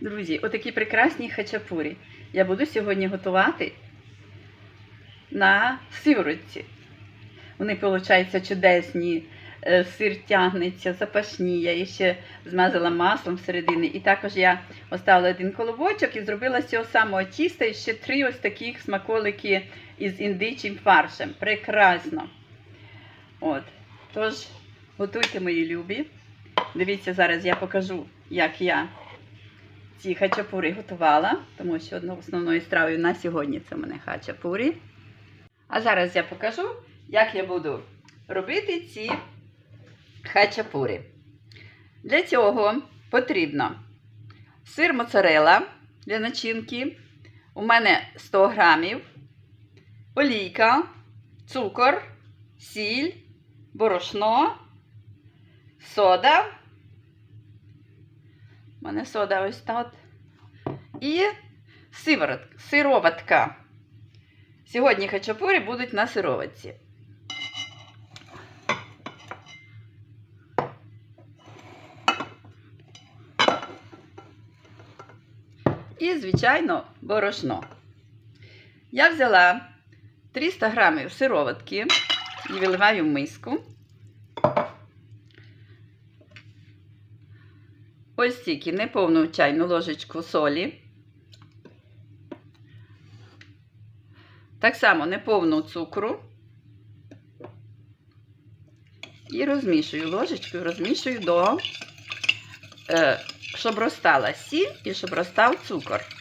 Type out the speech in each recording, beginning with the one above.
Друзі, отакі прекрасні хачапурі. Я буду сьогодні готувати на сиворотці. Вони, виходить, чудесні, е, сир тягнеться, запашні. Я їх ще змазала маслом всередині. І також я оставила один колобочок і зробила з цього самого тіста і ще три ось таких смаколики із індичим фаршем. Прекрасно. От. Тож, готуйте мої любі. Дивіться, зараз я покажу, як я ці хачапурі готувала, тому що основною стравою на сьогодні це в мене хачапурі. А зараз я покажу, як я буду робити ці хачапурі. Для цього потрібно сир моцарелла для начинки. У мене 100 грамів, олійка, цукор, сіль, борошно, сода. У мене сода ось тут. І сироватка. Сьогодні хачапурі будуть на сироватці. І, звичайно, борошно. Я взяла 300 грамів сироватки і виливаю в миску. Ось стільки неповну чайну ложечку солі. Так само неповну цукру. І розмішую ложечкою, розмішую до, е, щоб розтала сіль і щоб розстав цукор.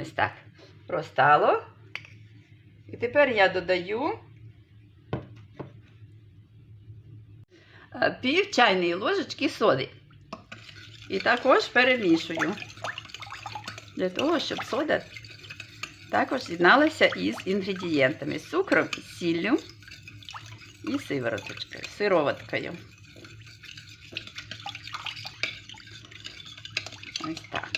Ось так. Розтало. І тепер я додаю е, пів чайної ложечки соди. І також перемішую. Для того, щоб сода також з'єдналася із інгредієнтами. З цукром, сіллю і сироваткою. Ось так.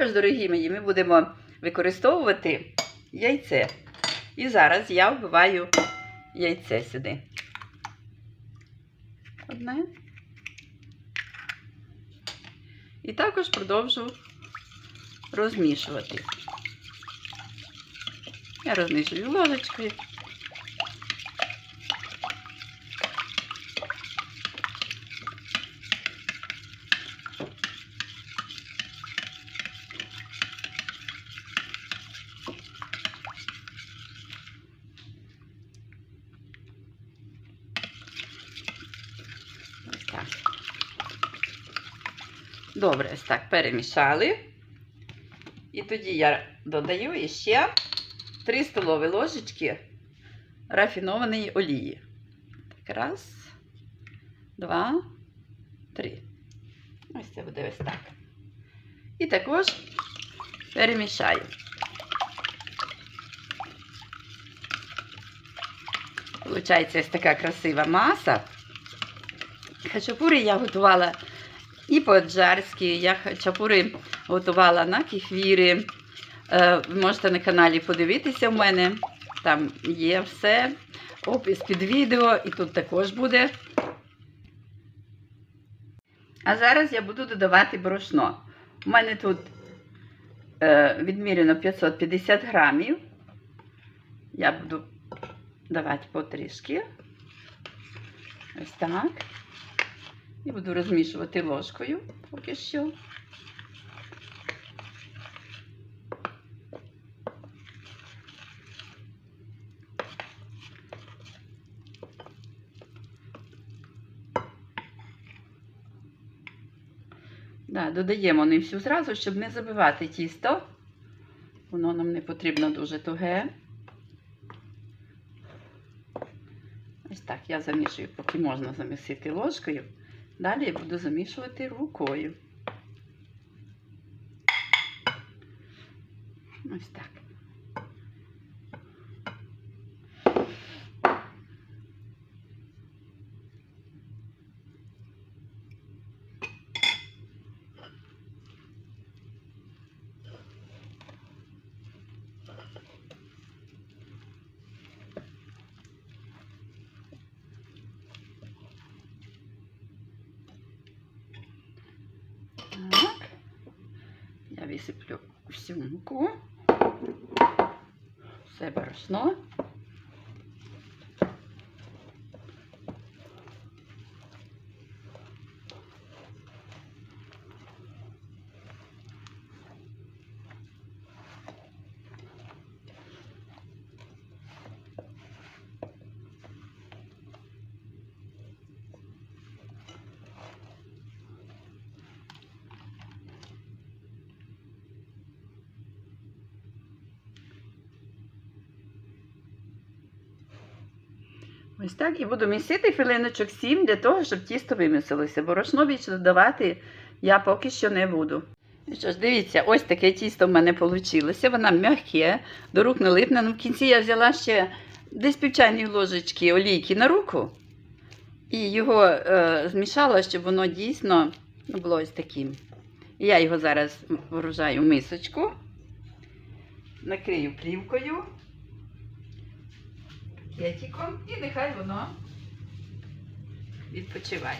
Також, дорогі мої, ми будемо використовувати яйце. І зараз я вбиваю яйце сюди. Одне. І також продовжу розмішувати. Я розмішую ложечкою. Добре, ось так перемішали. І тоді я додаю ще 3 столові ложечки рафінованої олії. Так, раз, два, три. Ось це буде ось так. І також перемішаю. Получається ось така красива маса. Хачапури я готувала і по-аджарськи, я хачапури готувала на кефірі. Е, Ви можете на каналі подивитися в мене. Там є все. Опис під відео, і тут також буде. А зараз я буду додавати борошно. У мене тут е, відміряно 550 грамів. Я буду давати потрішки. Ось так. І буду розмішувати ложкою поки що. Да, додаємо не всю зразу, щоб не забивати тісто. Воно нам не потрібно дуже туге. Ось так я замішую, поки можна замісити ложкою. Далі я буду замішувати рукою. Ось так. Висиплю всю муку. Все борошно. Ось так. І буду місити хвилиночок 7 для того, щоб тісто вимісилося. Борошно більше додавати я поки що не буду. І що ж, дивіться, ось таке тісто в мене вийшло. Воно м'яке, до рук не липне. Ну, в кінці я взяла ще десь півчайної ложечки олійки на руку і його е, змішала, щоб воно дійсно ну, було ось таким. І я його зараз вружаю в мисочку, накрию плівкою пакетиком і нехай воно відпочиває.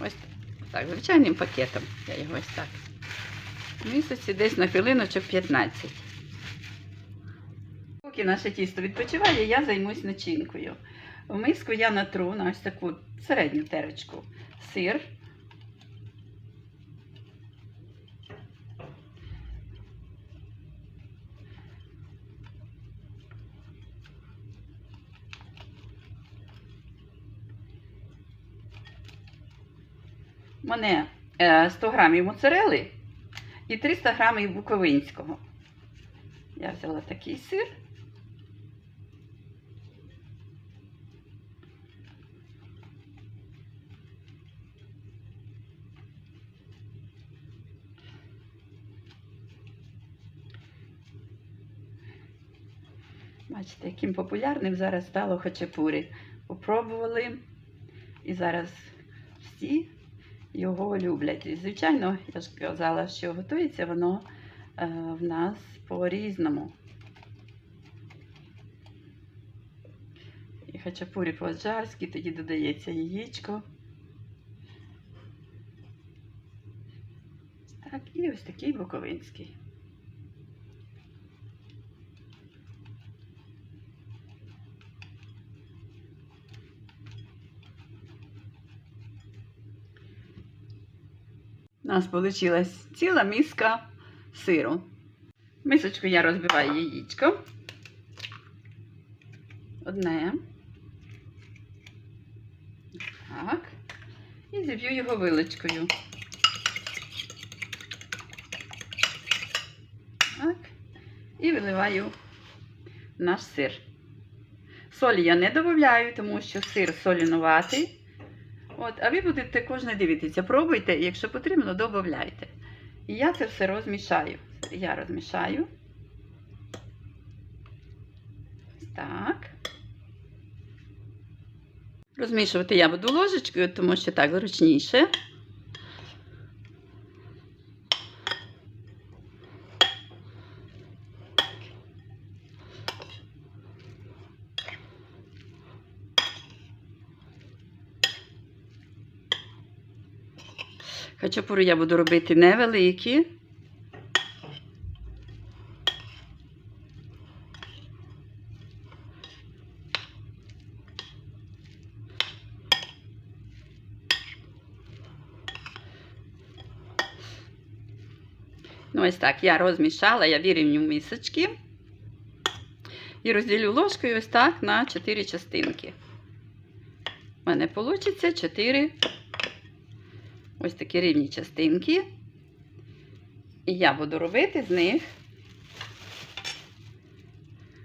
Ось так, звичайним пакетом. Я його ось так. Місяці десь на хвилиночок 15. Поки наше тісто відпочиває, я займусь начинкою. В миску я натру на ось таку середню терочку сир. У мене е, 100 грамів моцарели і 300 грамів буковинського. Я взяла такий сир. Бачите, яким популярним зараз стало хачапурі. Попробували. І зараз всі його люблять. І, звичайно, я ж казала, що готується воно е, в нас по-різному. І хачапурі по-аджарськи, тоді додається яєчко. Так, і ось такий буковинський. У нас вийшла ціла миска сиру. Мисочку я розбиваю яєчко. Одне. Так. І зіб'ю його вилочкою. Так. І виливаю наш сир. Солі я не додаю, тому що сир солінуватий. От, а ви будете кожне дивитися, пробуйте, якщо потрібно, додавайте. І я це все розмішаю. Я розмішаю. Так. Розмішувати я буду ложечкою, тому що так зручніше. Хачапури я буду робити невеликі. Ну, ось так я розмішала, я вирівню мисочки і розділю ложкою ось так на 4 частинки. У мене вийде 4 ось такі рівні частинки. І я буду робити з них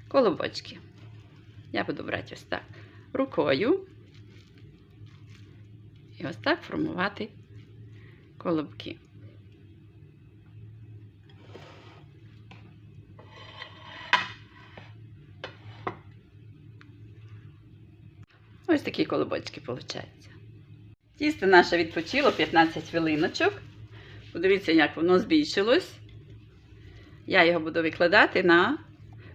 колобочки. Я буду брати ось так рукою і ось так формувати колобки. Ось такі колобочки виходять. Тісто наше відпочило 15 хвилиночок. Подивіться, як воно збільшилось. Я його буду викладати на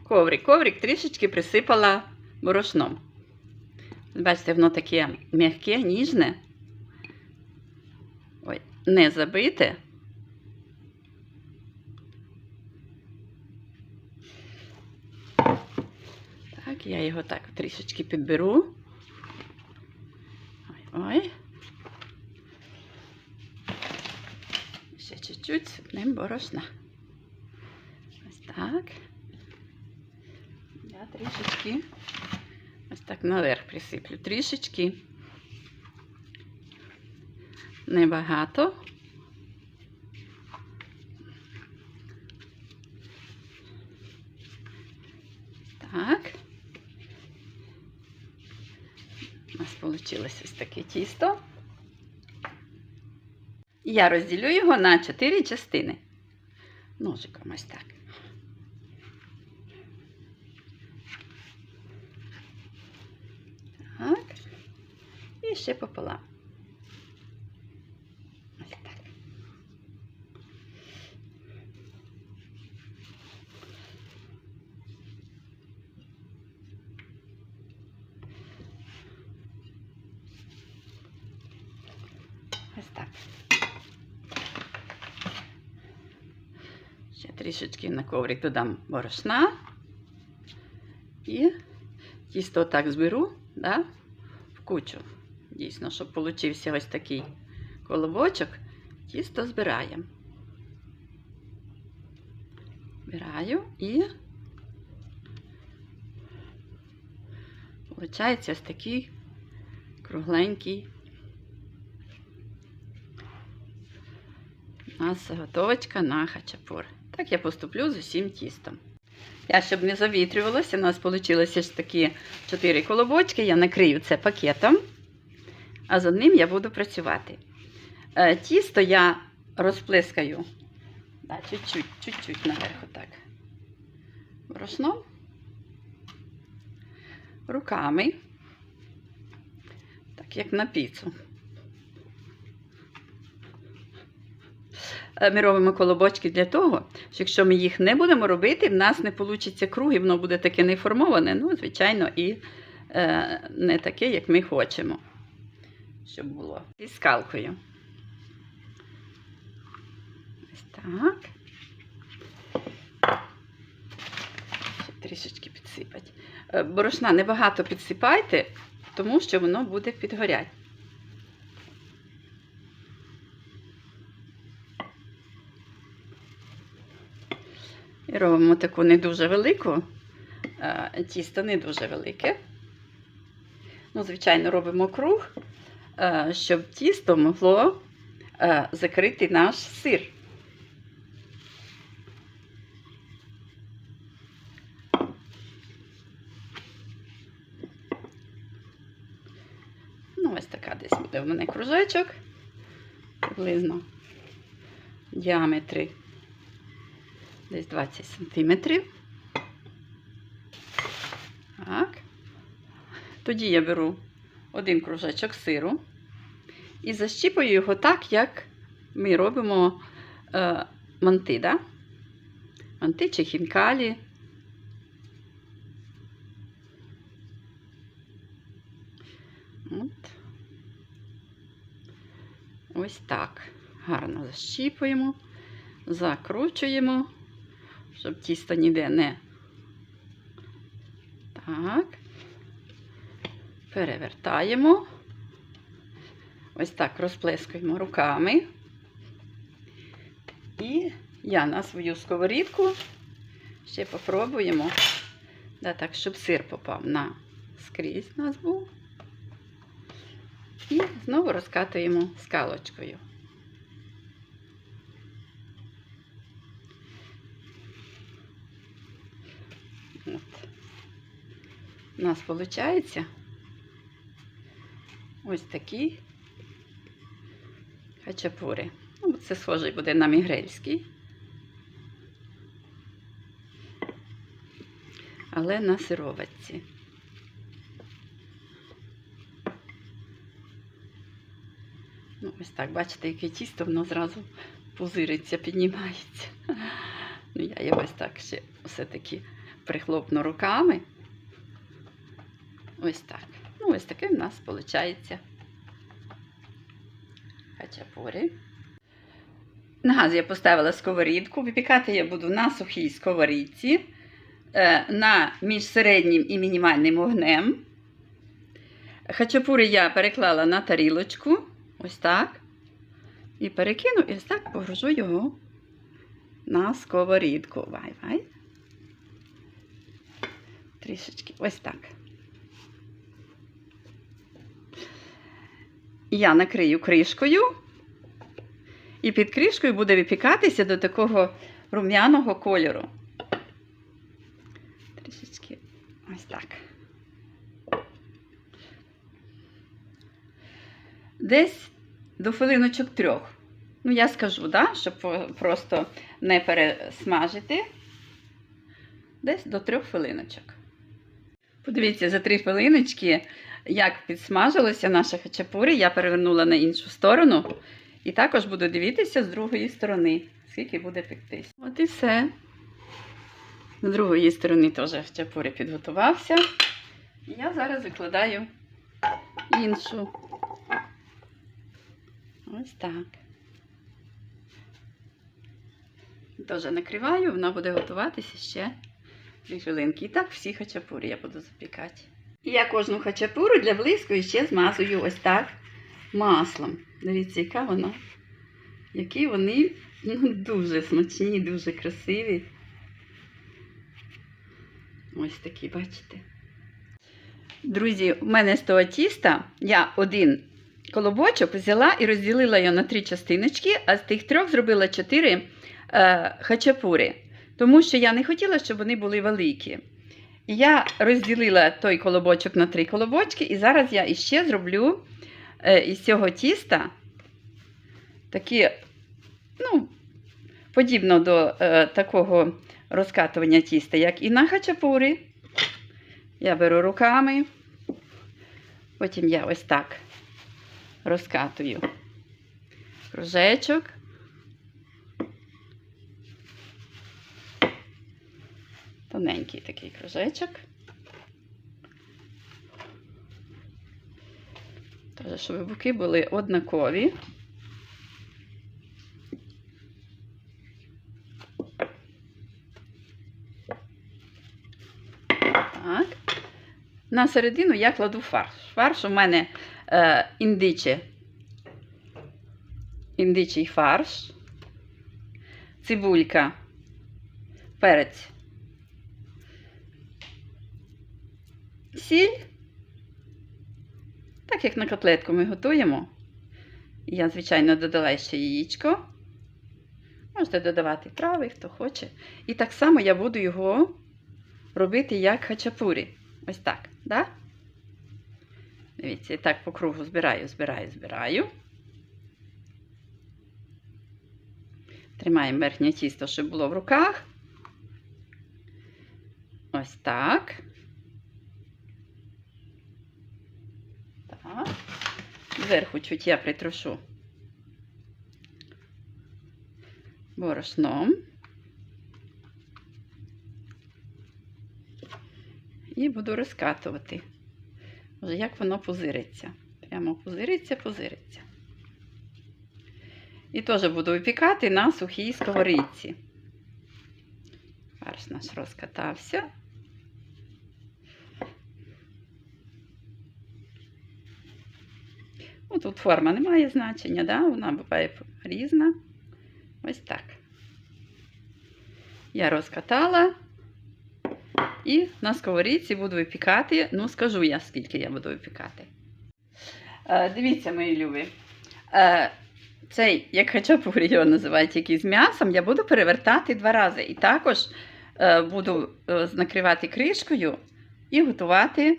коврик. Коврик трішечки присипала борошном. Бачите, воно таке м'яке, ніжне. Ой, не забите. Так, я його так трішечки підберу. Ой, ой. Чуть-чуть сипнемо борошна. Ось так. Я трішечки ось так наверх присиплю. Трішечки. Небагато. Так. У нас вийшло ось таке тісто. Я розділю його на 4 частини. Ножиком ось так. Так. І ще пополам. Ось так. Ось так. Ще трішечки на коврик додам борошна. І тісто так зберу, да, в кучу. Дійсно, щоб получився ось такий колобочок, тісто збираємо. Збираю і виходить ось такий кругленький у нас заготовочка на хачапур. Так я поступлю з усім тістом. Я, щоб не завітрювалося, у нас вийшло ось такі 4 колобочки. Я накрию це пакетом, а з одним я буду працювати. Е, Тісто я розплескаю чуть-чуть, чуть-чуть наверху так. Борошном. Руками. Так, як на піцу. Ми робимо колобочки для того, що якщо ми їх не будемо робити, в нас не вийде круг, і воно буде таке неформоване, ну, звичайно, і е, не таке, як ми хочемо, щоб було. І скалкою. Ось так. Ще трішечки підсипати. Е, Борошна небагато підсипайте, тому що воно буде підгорять. І робимо таку не дуже велику, е, тісто не дуже велике. Ну, звичайно, робимо круг, е, щоб тісто могло е, закрити наш сир. Ну, ось така десь буде в мене кружечок, приблизно в діаметрі десь 20 сантиметрів. Так. Тоді я беру один кружечок сиру і защіпую його так, як ми робимо е, манти, да? манти чи хінкалі. От. Ось так. Гарно защіпуємо, закручуємо, щоб тісто ніде не. Так. Перевертаємо. Ось так розплескуємо руками. І я на свою сковорідку ще попробуємо, да, так, щоб сир попав на скрізь нас був. І знову розкатуємо скалочкою. У нас виходить ось такі хачапури. Ну, це схожий буде на мігрельський. Але на сироватці. Ну, ось так, бачите, яке тісто, воно зразу пузириться, піднімається. Ну, я його ось так ще все-таки прихлопну руками. Ось так. Ну, ось таке в нас виходить хачапурі. На газ я поставила сковорідку. Випікати я буду на сухій сковорідці. е, на між середнім і мінімальним вогнем. Хачапури я переклала на тарілочку, ось так. І перекину, і ось так погружу його на сковорідку. Вай, вай. Трішечки, ось так. Я накрию кришкою, і під кришкою буде випікатися до такого рум'яного кольору. Трішечки ось так. Десь до хвилиночок трьох. Ну, я скажу, да, щоб просто не пересмажити. Десь до трьох хвилиночок. Подивіться, за три хвилиночки, як підсмажилося наша хачапурі, я перевернула на іншу сторону. І також буду дивитися з другої сторони, скільки буде пектись. От і все. З другої сторони теж хачапурі підготувався. Я зараз викладаю іншу. Ось так. Теж накриваю, вона буде готуватися ще дві хвилинки. І так всі хачапурі я буду запікати. Я кожну хачапуру для блиску ще змазую ось так маслом. Дивіться, яка вона. Які вони ну, дуже смачні, дуже красиві. Ось такі, бачите. Друзі, у мене з того тіста я один колобочок взяла і розділила його на три частиночки, а з тих трьох зробила чотири е, хачапури. Тому що я не хотіла, щоб вони були великі. Я розділила той колобочок на три колобочки, і зараз я іще зроблю е, із цього тіста такі, ну, подібно до е, такого розкатування тіста, як і на хачапури. Я беру руками, потім я ось так розкатую кружечок. Тоненький такий кружечок. Теж, щоб боки були однакові. Так. На середину я кладу фарш. Фарш у мене е, індиче. Індичий фарш, цибулька, перець, сіль. Так як на котлетку ми готуємо. Я, звичайно, додала ще яєчко. Можете додавати трави, хто хоче. І так само я буду його робити як хачапурі. Ось так, да? Дивіться, і так по кругу збираю, збираю, збираю. Тримаємо верхнє тісто, щоб було в руках. Ось так. Так. Зверху чуть я притрушу борошном. І буду розкатувати. Може, як воно позириться. Прямо позириться, позириться. І теж буду випікати на сухій сковорідці. Фарш наш розкатався. Ну, тут форма не має значення, да? вона буває різна. Ось так. Я розкатала і на сковорідці буду випікати. Ну, скажу я, скільки я буду випікати. Е, дивіться, мої любі. Е, цей, як хачапурі його називають, який з м'ясом, я буду перевертати два рази. І також е, буду е, накривати кришкою і готувати.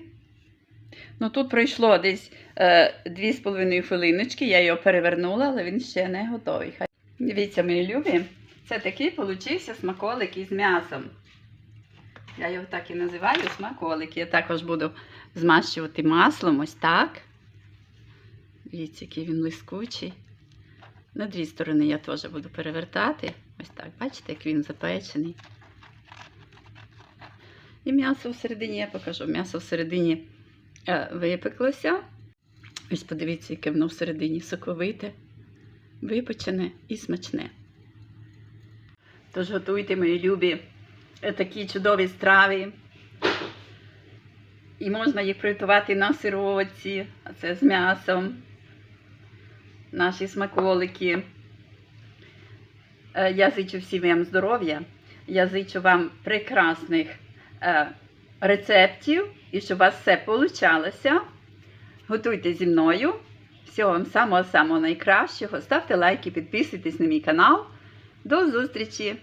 Ну, тут пройшло десь е, 2,5 хвилиночки, я його перевернула, але він ще не готовий. Дивіться, мої любі, це такий получився смаколик із м'ясом. Я його так і називаю смаколик. Я також буду змащувати маслом ось так. Дивіться, який він блискучий. На дві сторони я теж буду перевертати. Ось так. Бачите, як він запечений. І м'ясо всередині я покажу. М'ясо всередині випеклося. Ось подивіться, яке воно всередині соковите, випечене і смачне. Тож готуйте, мої любі, е, такі чудові страви. І можна їх приготувати на сироватці, а це з м'ясом, наші смаколики. Е, Я зичу всім вам здоров'я, я зичу вам прекрасних е, рецептів і щоб у вас все получалося. Готуйте зі мною. Всього вам самого-самого найкращого. Ставте лайки, підписуйтесь на мій канал. До зустрічі!